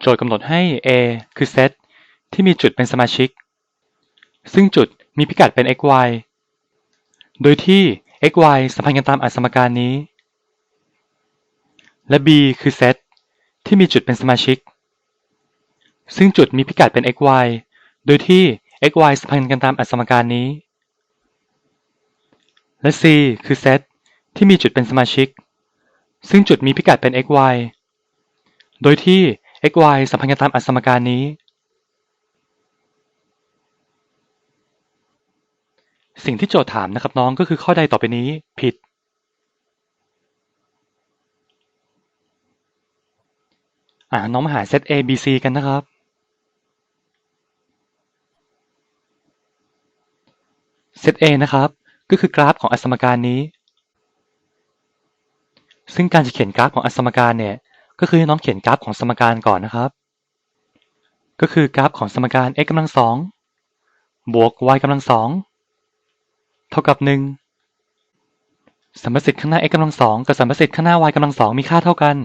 โจทย์กำหนดให้ A คือเซตที่มีจุดเป็นสมาชิก ซึ่งจุดมีพิกัดเป็น x y โดยที่ x y สัมพันธ์กันตามอันสมการนี้ และ B คือเซตที่มีจุดเป็นสมาชิก ซึ่งจุดมีพิกัดเป็น x y โดยที่ x y สัมพันธ์กันตามอันสมการนี้ และ C คือเซตที่มีจุดเป็นสมาชิก ซึ่งจุดมีพิกัดเป็น x y โดยที่ x y สัมพันธ์กันตามอัสมการนี้ สิ่งที่โจทย์ถามนะครับน้องก็คือข้อใดต่อไปนี้ผิด อ่าน้องมาหาเซต A B C กันนะครับเซต A นะครับ ก็คือกราฟของอสมการนี้ ซึ่งการจะเขียนกราฟของอสมการเนี่ย ก็คือให้น้องเขียนกราฟของสมการก่อนนะครับ ก็คือกราฟของสมการ x กำลังสองบวก y กำลังสองเท่ากับหนึ่งสัมประสิทธิ์ข้างหน้า x กำลังสองกับสัมประสิทธิ์ข้างหน้า y กำลังสองมีค่าเท่ากัน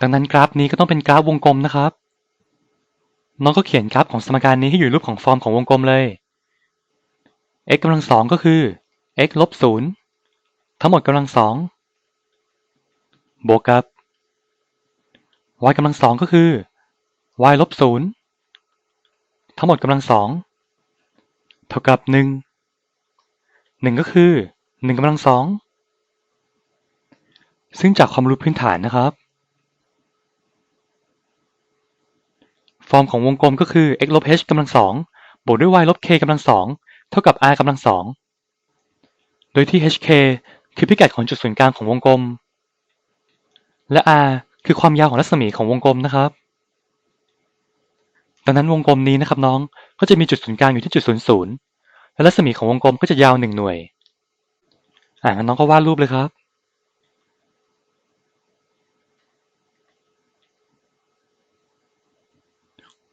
ดังนั้นกราฟนี้ก็ต้องเป็นกราฟวงกลมนะครับ น้องก็เขียนกราฟของสมการนี้ให้อยู่รูปของฟอร์มของวงกลมเลย x กำลังสองก็คือ x ลบศูนย์ทั้งหมดกำลังสองบวกกับ y กำลังสองก็คือ y ลบศูนย์ทั้งหมดกำลังสองเท่ากับหนึ่งหนึ่งก็คือหนึ่งกำลังสองซึ่งจากความรู้พื้นฐานนะครับ ฟอร์มของวงกลมก็คือ x ลบ h กำลังสองบวกด้วย y ลบ k กำลังสองเท่ากับ r กำลังสองโดยที่ hk คือพิกัดของจุดศูนย์กลางของวงกลม และ r คือความยาวของรัศมีของวงกลมนะครับ ดังนั้นวงกลมนี้นะครับน้องก็จะมีจุดศูนย์กลางอยู่ที่จุดศูนย์ศูนย์และรัศมีของวงกลมก็จะยาวหนึ่งหน่วย อ่านน้องก็วาดรูปเลยครับ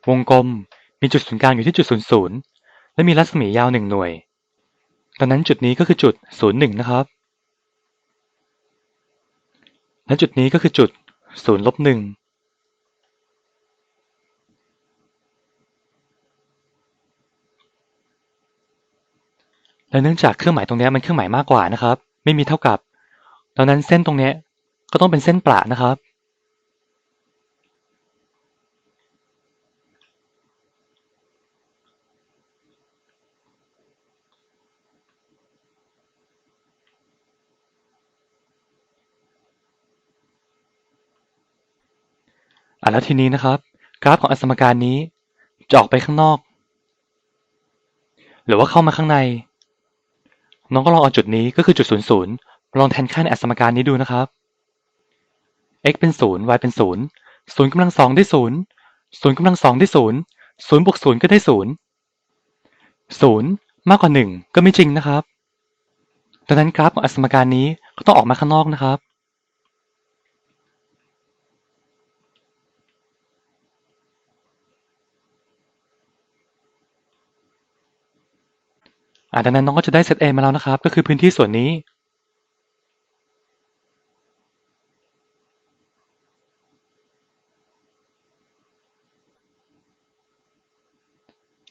วงกลมมีจุดศูนย์กลางอยู่ที่จุดศูนย์ศูนย์และมีรัศมียาวหนึ่งหน่วยดังนั้นจุดนี้ก็คือจุดศูนย์หนึ่งนะครับ และจุดนี้ก็คือจุด ศูนย์ลบหนึ่งและเนื่องจากเครื่องหมายตรงนี้มันเครื่องหมายมากกว่านะครับ ไม่มีเท่ากับ ดังนั้นเส้นตรงนี้ก็ต้องเป็นเส้นประนะครับ อะแล้วทีนี้นะครับ กราฟของอสมการนี้จะออกไปข้างนอก หรือว่าเข้ามาข้างใน น้องก็ลองเอาจุดนี้ก็คือจุดศูนย์ศูนย์ลองแทนค่าในอสมการนี้ดูนะครับ x เป็นศูนย์ y เป็นศูนย์ศูนย์กำลังสองได้ศูนย์ศูนย์กำลังสองได้ศูนย์ศูนย์บวกศูนย์ก็ได้ศูนย์ศูนย์มากกว่าหนึ่งก็ไม่จริงนะครับ ดังนั้นกราฟของอสมการนี้ก็ต้องออกมาข้างนอกนะครับ อ่าดังนั้นน้องก็จะได้เซต A มาแล้วนะครับ ก็คือพื้นที่ส่วนนี้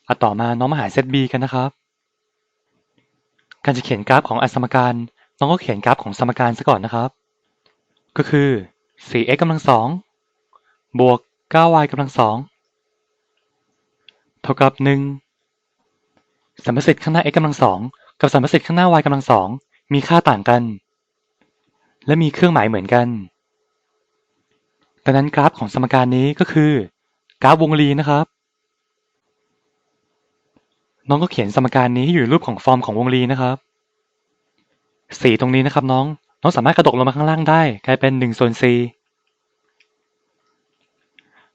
อะต่อมาน้องมาหาเซต B กันนะครับ การจะเขียนกราฟของอสมการ น้องก็เขียนกราฟของสมการซะก่อนนะครับ ก็คือ 4x กำลังสองบวก 9y กำลังสองเท่ากับ 1 สัมประสิทธิ์ข้างหน้า x กำลังสองกับสัมประสิทธิ์ข้างหน้า y กำลังสองมีค่าต่างกัน และมีเครื่องหมายเหมือนกัน ดังนั้นกราฟของสมการนี้ก็คือกราฟวงรีนะครับ น้องก็เขียนสมการนี้ให้อยู่รูปของฟอร์มของวงรีนะครับสีตรงนี้นะครับน้อง น้องสามารถกระดกลงมาข้างล่างได้ กลายเป็น1ส่วน c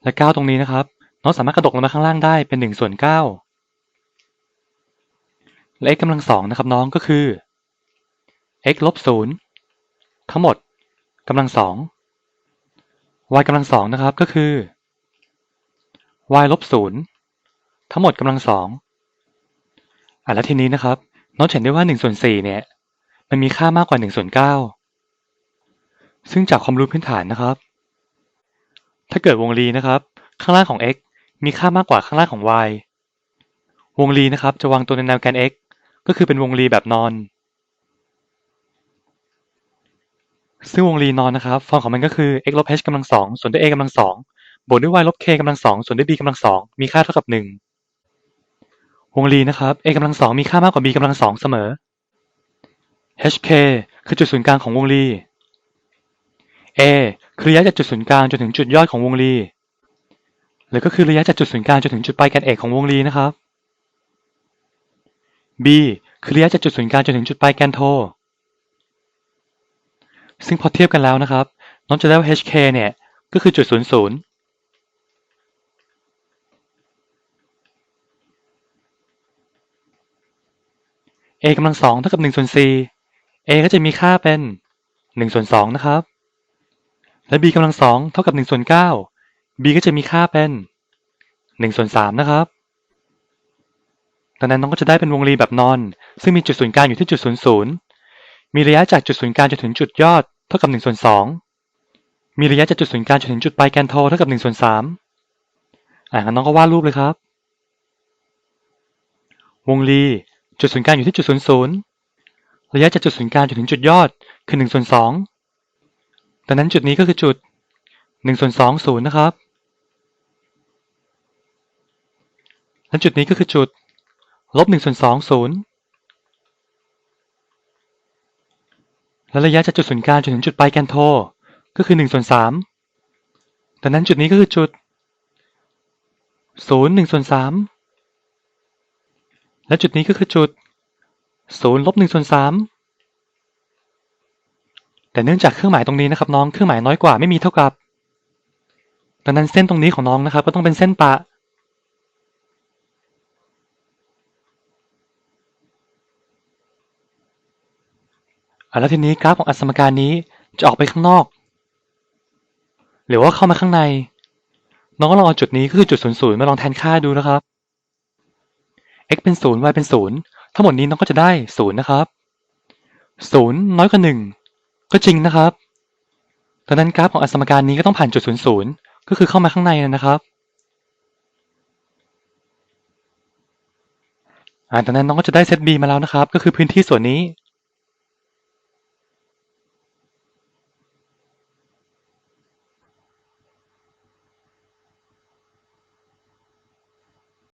และ 9 ตรงนี้นะครับ น้องสามารถกระดกลงมาข้างล่างได้เป็น1ส่วน9 และ x กำลังสองนะครับน้องก็คือ x ลบ0ทั้งหมดกำลังสอง y กำลังสองนะครับก็คือ y ลบ0ทั้งหมดกำลังสองอะแล้วทีนี้นะครับน้องเห็นได้ว่า1ส่วน4เนี่ย มันมีค่ามากกว่า1ส่วน9ซึ่งจากความรู้พื้นฐานนะครับ ถ้าเกิดวงรีนะครับ ข้างล่างของ x มีค่ามากกว่าข้างล่างของ y วงรีนะครับ จะวางตัวในแนวแกน x ก็คือเป็นวงรีแบบนอน ซึ่งวงรีนอนนะครับ ฟอร์มของมันก็คือ x ลบ h กำลังสองส่วนด้วย a กำลังสองบวกด้วย y ลบ k กำลังสองส่วนด้วย b กำลังสองมีค่าเท่ากับหนึ่งวงรีนะครับ a กำลังสองมีค่ามากกว่า b กำลังสองเสมอ hk คือจุดศูนย์กลางของวงรี a คือระยะจากจุดศูนย์กลางจนถึงจุดยอดของวงรีหรือก็คือระยะจากจุดศูนย์กลางจนถึงจุดปลายแกนเอกของวงรีนะครับ b คือระยะจากจุดศูนย์กลางจนถึงจุดปลายแกนโท ซึ่งพอเทียบกันแล้วนะครับ น้องจะได้ว่า hk เนี่ย ก็คือจุดศูนย์ศูนย์ a กำลังสองเท่ากับหนึ่งส่วนสี่ a ก็จะมีค่าเป็นหนึ่งส่วนสองนะครับ และ b กำลังสองเท่ากับหนึ่งส่วนเก้า b ก็จะมีค่าเป็นหนึ่งส่วนสามนะครับ ดังนั้นน้องก็จะได้เป็นวงรีแบบนอน ซึ่งมีจุดศูนย์กลางอยู่ที่จุดศูนย์ศูนย์มีระยะจากจุดศูนย์กลางจนถึงจุดยอดเท่ากับหนึ่งส่วนสองมีระยะจากจุดศูนย์กลางจนถึงจุดปลายแกนโทเท่ากับหนึ่งส่วนสามอ่านน้องก็วาดรูปเลยครับ วงรีจุดศูนย์กลางอยู่ที่จุดศูนย์ศูนย์ระยะจากจุดศูนย์กลางจนถึงจุดยอดคือหนึ่งส่วนสองดังนั้นจุดนี้ก็คือจุดหนึ่งส่วนสองศูนย์นะครับ และจุดนี้ก็คือจุด ลบหนึ่งส่วนสองศูนย์และระยะจากจุดศูนย์กลางจนถึงจุดปลายแกนโทก็คือหนึ่งส่วนสามดังนั้นจุดนี้ก็คือจุดศูนย์หนึ่งส่วนสามและจุดนี้ก็คือจุดศูนย์ลบหนึ่งส่วนสามแต่เนื่องจากเครื่องหมายตรงนี้นะครับน้องเครื่องหมายน้อยกว่าไม่มีเท่ากับ ดังนั้นเส้นตรงนี้ของน้องนะครับ ก็ต้องเป็นเส้นปะ แล้วทีนี้กราฟของอสมการนี้จะออกไปข้างนอก หรือว่าเข้ามาข้างใน น้องก็ลองเอาจุดนี้ก็คือจุดศูนย์ศูนย์มาลองแทนค่าดูนะครับ x เป็นศูนย์ y เป็นศูนย์ทั้งหมดนี้น้องก็จะได้ศูนย์นะครับศูนย์น้อยกว่าหนึ่งก็จริงนะครับดังนั้นกราฟของอสมการนี้ก็ต้องผ่านจุดศูนย์ศูนย์ก็คือเข้ามาข้างในนะครับอ่าดังนั้นน้องก็จะได้เซต B มาแล้วนะครับ ก็คือพื้นที่ส่วนนี้